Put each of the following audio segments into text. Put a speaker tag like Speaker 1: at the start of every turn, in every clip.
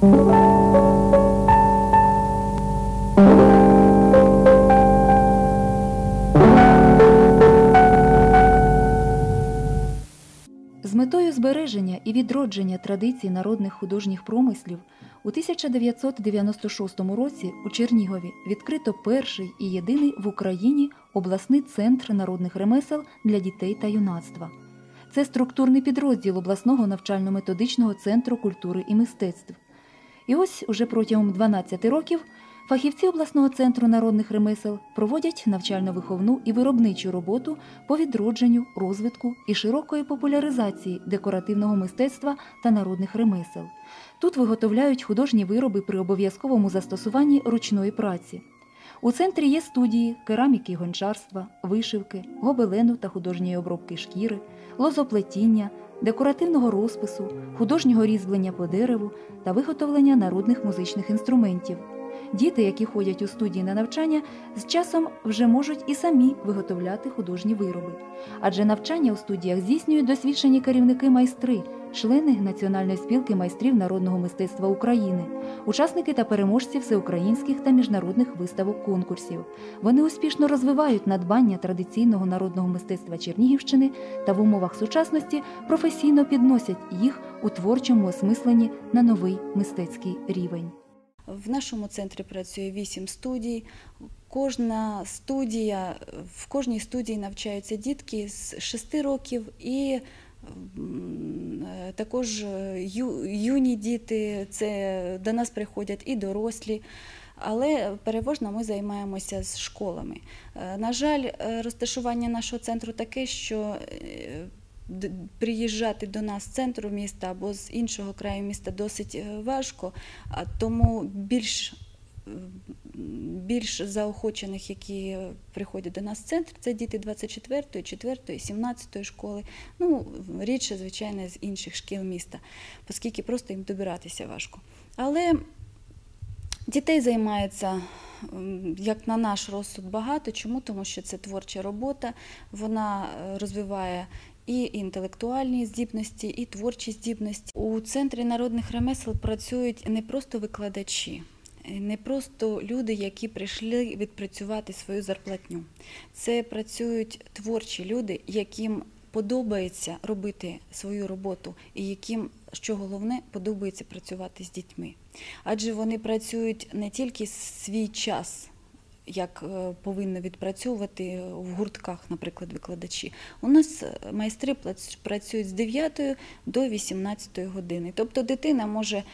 Speaker 1: З метою збереження і відродження традицій народних художніх промислів у 1996 році у Чернігові відкрито перший і єдиний в Україні обласний центр народних ремесел для дітей та юнацтва. Це структурний підрозділ обласного навчально-методичного центру культури і мистецтв. І ось уже протягом 12 років фахівці обласного центру народних ремесел проводять навчально-виховну і виробничу роботу по відродженню, розвитку і широкої популяризації декоративного мистецтва та народних ремесел. Тут виготовляють художні вироби при обов'язковому застосуванні ручної праці. У центрі є студії кераміки гончарства, вишивки, гобелену та художньої обробки шкіри, лозоплетіння, декоративного розпису, художнього різьблення по дереву та виготовлення народних музичних інструментів. Діти, які ходять у студії на навчання, з часом вже можуть і самі виготовляти художні вироби. Адже навчання у студіях здійснюють досвідчені керівники-майстри, члени Національної спілки майстрів народного мистецтва України, учасники та переможці всеукраїнських та міжнародних виставок конкурсів. Вони успішно розвивають надбання традиційного народного мистецтва Чернігівщини та в умовах сучасності професійно підносять їх у творчому осмисленні на новий мистецький рівень.
Speaker 2: В нашому центрі працює вісім студій. Кожна студія, в кожній студії навчаються дітки з 6 років і також ю- юні діти, це до нас приходять і дорослі. Але переважно ми займаємося з школами. Е, На жаль, е, розташування нашого центру таке, що е, приїжджати до нас з центру міста або з іншого краю міста досить е, важко, тому більш більш заохочених, які приходять до нас в центр, це діти 24, 4, 17 школи. Ну, рідше, звичайно, з інших шкіл міста, оскільки просто їм добиратися важко. Але дітей займається, як на наш розсуд, багато. Чому? Тому що це творча робота, вона е, розвиває і інтелектуальні здібності, і творчі здібності. У центрі народних ремесел працюють не просто викладачі. Не просто люди, які прийшли відпрацювати свою зарплатню. Це працюють творчі люди, яким подобається робити свою роботу, і яким, що головне, подобається працювати з дітьми. Адже вони працюють не тільки свій час, як е, повинно відпрацьовувати в гуртках, наприклад, викладачі. У нас е, майстри працюють з 9 до 18 години. Тобто дитина може е,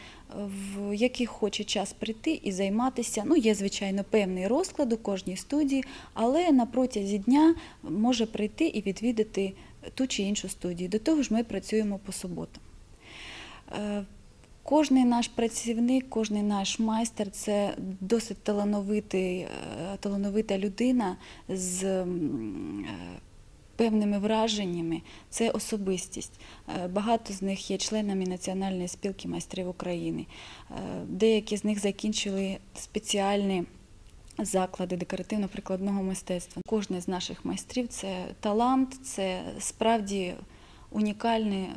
Speaker 2: в який хоче час прийти і займатися. Ну, є, звичайно, певний розклад у кожній студії, але на протязі дня може прийти і відвідати ту чи іншу студію. До того ж, ми працюємо по суботам. Кожний наш працівник, кожний наш майстер це досить талановитий, е, талановита людина з е, певними враженнями. Це особистість. Е, Багато з них є членами Національної спілки майстрів України. Деякі з них закінчили спеціальні заклади декоративно-прикладного мистецтва. Кожен з наших майстрів це талант, це справді унікальна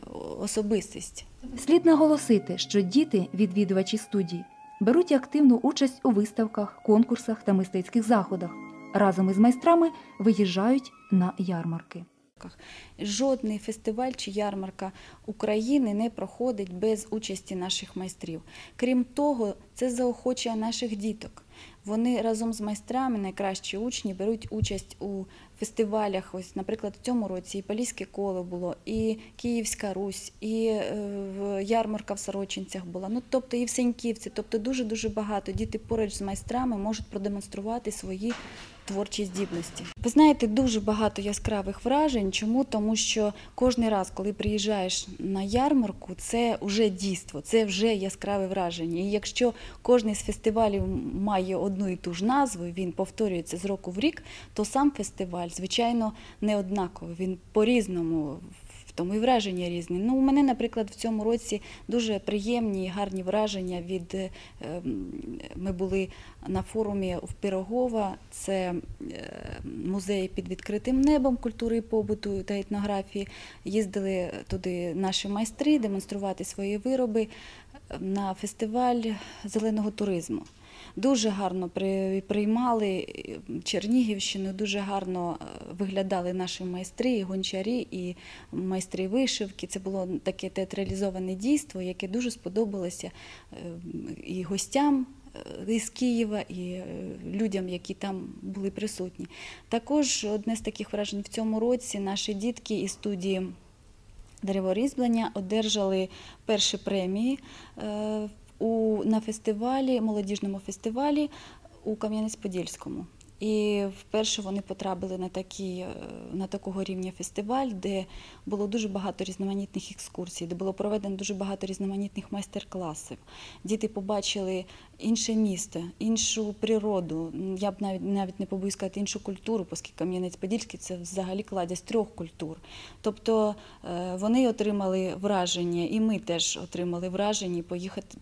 Speaker 2: особистість.
Speaker 1: Слід наголосити, що діти, відвідувачі студії, беруть активну участь у виставках, конкурсах та мистецьких заходах. Разом із майстрами виїжджають на ярмарки.
Speaker 2: Жодний фестиваль чи ярмарка України не проходить без участі наших майстрів. Крім того, це заохочує наших діток. Вони разом з майстрами, найкращі учні, беруть участь у фестивалях. Ось, наприклад, в цьому році і Поліське коло було, і Київська Русь, і е, ярмарка в Сорочинцях була. Ну, тобто і в Сеньківці. Тобто дуже-дуже багато діти поруч з майстрами можуть продемонструвати свої творчі здібності. Ви знаєте, дуже багато яскравих вражень. Чому? Тому що кожен раз, коли приїжджаєш на ярмарку, це вже дійство, це вже яскраве враження. І якщо кожен з фестивалів має одну і ту ж назву, він повторюється з року в рік, то сам фестиваль, звичайно, не однаковий. Він по-різному в тому і враження різні. Ну, у мене, наприклад, в цьому році дуже приємні, гарні враження від е, ми були на форумі в Пирогова. Це е, музей під відкритим небом культури побуту та етнографії. Їздили туди наші майстри демонструвати свої вироби на фестиваль зеленого туризму. Дуже гарно приймали Чернігівщину, дуже гарно е, виглядали наші майстри, і гончарі, і майстри вишивки. Це було таке театралізоване дійство, яке дуже сподобалося е, і гостям е, із Києва, і людям, які там були присутні. Також одне з таких вражень в цьому році наші дітки із студії дереворізьблення одержали перші премії у, на фестивалі, молодіжному фестивалі у Кам'янець-Подільському. І вперше вони потрапили на, такі, е, на такого рівня фестиваль, де було дуже багато різноманітних екскурсій, де було проведено дуже багато різноманітних майстер-класів. Діти побачили інше місто, іншу природу. Я б навіть навіть не побоюсь сказати іншу культуру, оскільки Кам'янець-Подільський це взагалі кладязь трьох культур. Тобто е, вони отримали враження, і ми теж отримали враження,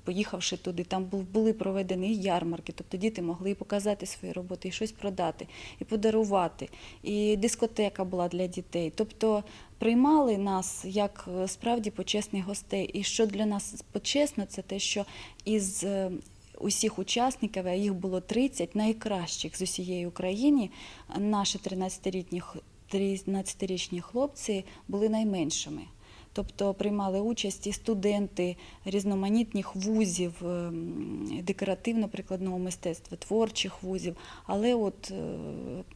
Speaker 2: поїхавши туди. Там були проведені ярмарки, тобто діти могли показати свої роботи, і щось продати, і подарувати. І дискотека була для дітей. Тобто приймали нас як е, справді почесних гостей. І що для нас почесно, це те, що із е, усіх учасників, а їх було 30 найкращих з усієї України, наші 13-літні х- 13-річні хлопці були найменшими. Тобто приймали участь і студенти різноманітних вузів ем, декоративно-прикладного мистецтва, творчих вузів. Але от е,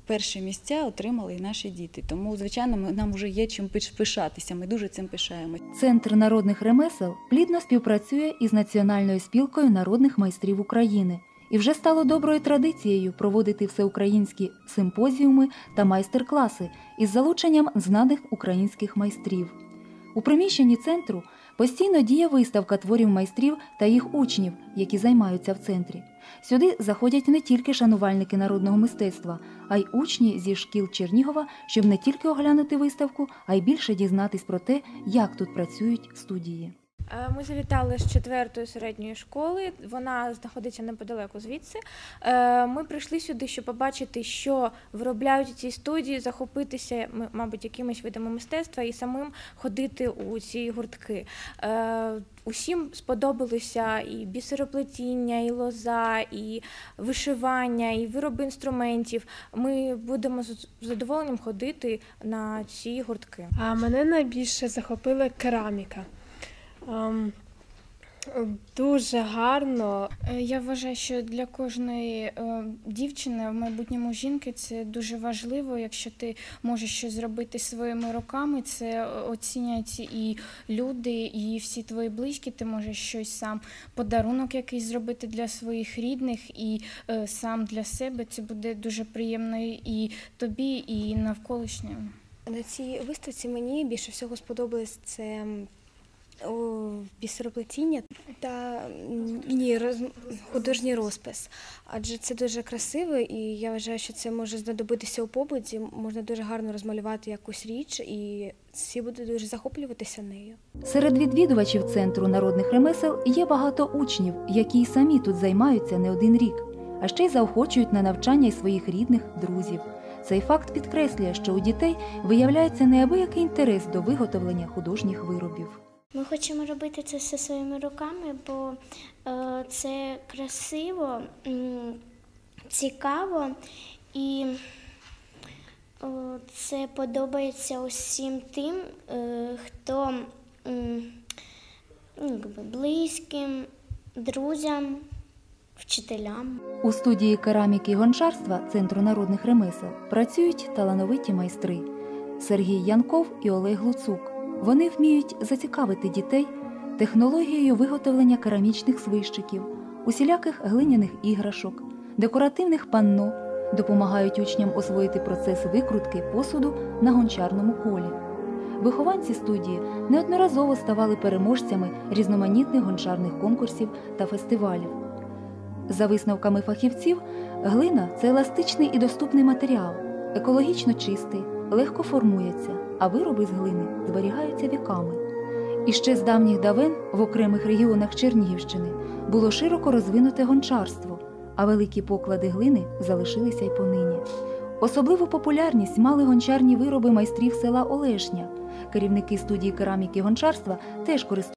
Speaker 2: перші місця отримали і наші діти. Тому, звичайно, нам вже є чим пиш- пишатися. Ми дуже цим пишаємося.
Speaker 1: Центр народних ремесел плідно співпрацює із Національною спілкою народних майстрів України і вже стало доброю традицією проводити всеукраїнські симпозіуми та майстер-класи із залученням знаних українських майстрів. У приміщенні центру постійно діє виставка творів майстрів та їх учнів, які займаються в центрі. Сюди заходять не тільки шанувальники народного мистецтва, а й учні зі шкіл Чернігова, щоб не тільки оглянути виставку, а й більше дізнатись про те, як тут працюють студії.
Speaker 3: Е, Ми завітали з четвертої середньої школи. Вона знаходиться неподалеку звідси. Е, Ми прийшли сюди, щоб побачити, що виробляють у цій студії, захопитися, мабуть, якимись видами мистецтва і самим ходити у ці гуртки. Е, Усім сподобалося і бісероплетіння, і лоза, і вишивання, і вироби інструментів. Ми будемо з задоволенням ходити на ці гуртки.
Speaker 4: А мене найбільше захопила кераміка. Ем, Дуже гарно.
Speaker 5: Е, Я вважаю, що для кожної е, дівчини, в майбутньому жінки, це дуже важливо. Якщо ти можеш щось зробити своїми руками, це оцінять і люди, і всі твої близькі. Ти можеш щось сам подарунок якийсь зробити для своїх рідних, і е, сам для себе. Це буде дуже приємно і тобі, і навколишнім.
Speaker 6: На цій виставці мені більше всього сподобалось це бісероплетіння та ні, роз, художній розпис. Адже це дуже красиво, і я вважаю, що це може знадобитися у побуті. Можна дуже гарно розмалювати якусь річ, і всі будуть дуже захоплюватися нею.
Speaker 1: Серед відвідувачів центру народних ремесел є багато учнів, які й самі тут займаються не один рік, а ще й заохочують на навчання й своїх рідних друзів. Цей факт підкреслює, що у дітей виявляється неабиякий інтерес до виготовлення художніх виробів.
Speaker 7: Ми хочемо робити це все своїми руками, бо е, це красиво, цікаво і це подобається усім тим, е, хто ну, близьким, друзям, вчителям.
Speaker 1: У студії кераміки і гончарства Центру народних ремесел працюють талановиті майстри Сергій Янков і Олег Луцук. Вони вміють зацікавити дітей технологією виготовлення керамічних свищиків, усіляких глиняних іграшок, декоративних панно, допомагають учням освоїти процес викрутки посуду на гончарному колі. Вихованці студії неодноразово ставали переможцями різноманітних гончарних конкурсів та фестивалів. За висновками фахівців, глина це еластичний і доступний матеріал, екологічно чистий, легко формується, а вироби з глини зберігаються віками. І ще з давніх давен в окремих регіонах Чернігівщини було широко розвинуте гончарство, а великі поклади глини залишилися й понині. Особливу популярність мали гончарні вироби майстрів села Олешня. Керівники студії кераміки гончарства теж користуються.